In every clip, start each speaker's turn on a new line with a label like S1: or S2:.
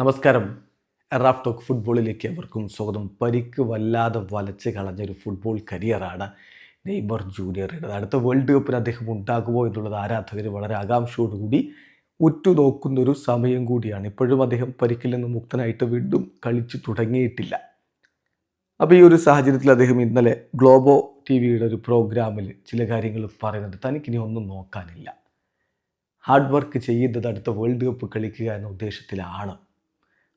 S1: നമസ്കാരം. Raf talk ഫുട്ബോളിലേക്ക് അവർക്കും സ്വാഗതം. പരിക്ക് വല്ലാതെ വലച്ച് കളഞ്ഞൊരു ഫുട്ബോൾ കരിയറാണ് നെയ്മർ ജൂനിയറുടെ അടുത്ത വേൾഡ് കപ്പിന് അദ്ദേഹം ഉണ്ടാകുമോ എന്നുള്ളത് ആരാധകർ വളരെ ആകാംക്ഷയോടുകൂടി ഉറ്റുനോക്കുന്ന ഒരു സമയം കൂടിയാണ്. ഇപ്പോഴും അദ്ദേഹം പരിക്കിൽ നിന്ന് മുക്തനായിട്ട് വീണ്ടും കളിച്ചു തുടങ്ങിയിട്ടില്ല. അപ്പോൾ ഈ ഒരു സാഹചര്യത്തിൽ അദ്ദേഹം ഇന്നലെ ഗ്ലോബോ ടി വിയുടെ ഒരു പ്രോഗ്രാമിൽ ചില കാര്യങ്ങൾ പറയുന്നുണ്ട്. തനിക്കിനി ഒന്നും നോക്കാനില്ല. ഹാർഡ് വർക്ക് ചെയ്യുന്നത് അടുത്ത വേൾഡ് കപ്പ് കളിക്കുക എന്ന ഉദ്ദേശത്തിലാണ്.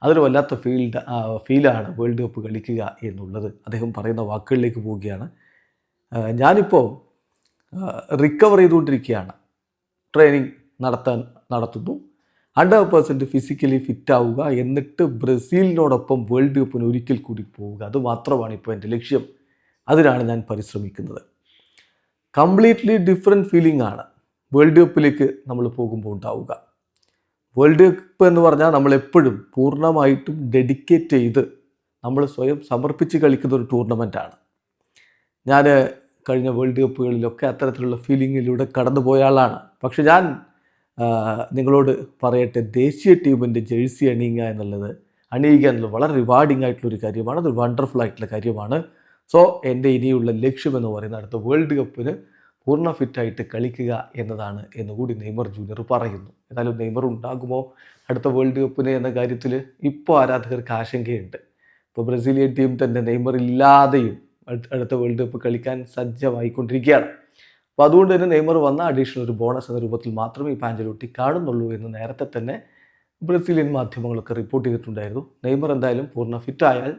S1: അതൊരു വല്ലാത്ത ഫീൽഡ് ഫീലാണ് വേൾഡ് കപ്പ് കളിക്കുക എന്നുള്ളത്. അദ്ദേഹം പറയുന്ന വാക്കുകളിലേക്ക് പോവുകയാണ്. ഞാനിപ്പോൾ റിക്കവർ ചെയ്തുകൊണ്ടിരിക്കുകയാണ്. ട്രെയിനിങ് നടത്താൻ നടത്തുന്നു. ഹൺഡ്രഡ് പേഴ്സന്റ് ഫിസിക്കലി ഫിറ്റ് ആവുക. എന്നിട്ട് ബ്രസീലിനോടൊപ്പം വേൾഡ് കപ്പിന് ഒരിക്കൽ കൂടി പോവുക. അത് മാത്രമാണ് ഇപ്പോൾ എന്റെ ലക്ഷ്യം. അതിനാണ് ഞാൻ പരിശ്രമിക്കുന്നത്. കംപ്ലീറ്റ്ലി ഡിഫറെന്റ് ഫീലിംഗ് ആണ് വേൾഡ് കപ്പിലേക്ക് നമ്മൾ പോകുമ്പോൾ ഉണ്ടാവുക. വേൾഡ് കപ്പ് എന്ന് പറഞ്ഞാൽ നമ്മൾ എപ്പോഴും പൂർണമായിട്ടും ഡെഡിക്കേറ്റ് ചെയ്ത് നമ്മൾ സ്വയം സമർപ്പിച്ച് കളിക്കുന്ന ഒരു ടൂർണമെന്റാണ് ഞാൻ കഴിഞ്ഞ വേൾഡ് കപ്പുകളിലൊക്കെ അത്തരത്തിലുള്ള ഫീലിങ്ങിലൂടെ കടന്നു പോയ ആളാണ്. പക്ഷെ ഞാൻ നിങ്ങളോട് പറയട്ടെ ദേശീയ ടീമിന്റെ ജേഴ്സി അണിയുക എന്നുള്ളത് അണിയുക എന്നുള്ളത് വളരെ റിവാർഡിംഗ് ആയിട്ടുള്ളൊരു കാര്യമാണ്. അത് വണ്ടർഫുൾ ആയിട്ടുള്ള കാര്യമാണ്. സോ എന്റെ ഇനിയുള്ള ലക്ഷ്യം എന്ന് പറയുന്നത് അടുത്ത വേൾഡ് കപ്പിന് പൂർണ ഫിറ്റായിട്ട് കളിക്കുക എന്നതാണ് എന്നുകൂടി നെയ്മർ ജൂനിയർ പറയുന്നു. എന്നാലും നെയ്മർ ഉണ്ടാകുമോ അടുത്ത വേൾഡ് കപ്പിന് എന്ന കാര്യത്തിൽ ഇപ്പോൾ ആരാധകർക്ക് ആശങ്കയുണ്ട്. ഇപ്പോൾ ബ്രസീലിയൻ ടീം തന്നെ നെയ്മർ ഇല്ലാതെയും അടുത്ത- വേൾഡ് കപ്പ് കളിക്കാൻ സജ്ജമായിക്കൊണ്ടിരിക്കുകയാണ്. അപ്പോൾ അതുകൊണ്ട് തന്നെ നെയ്മർ വന്ന അഡീഷണൽ ഒരു ബോണസ് എന്ന രൂപത്തിൽ മാത്രമേ ഈ പാഞ്ചലോട്ടി കാണുന്നുള്ളൂ എന്ന് നേരത്തെ തന്നെ ബ്രസീലിയൻ മാധ്യമങ്ങളൊക്കെ റിപ്പോർട്ട് ചെയ്തിട്ടുണ്ടായിരുന്നു. നെയ്മർ എന്തായാലും പൂർണ ഫിറ്റായാൽ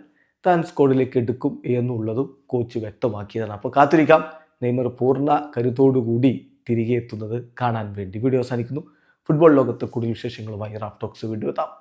S1: താൻ സ്ക്വാഡിലേക്ക് എടുക്കും എന്നുള്ളതും കോച്ച് വ്യക്തമാക്കിയതാണ്. അപ്പോൾ കാത്തിരിക്കാം. നെയ്മർ പൂർണ കരുത്തോടുകൂടി തിരികെ എത്തുന്നത് കാണാൻ വേണ്ടി. വീഡിയോ അവസാനിക്കുന്നു. ഫുട്ബോൾ ലോകത്ത് കൂടുതൽ വിശേഷങ്ങളുമായി റാഫ്റ്റോക്സ് വീണ്ടും എത്താം.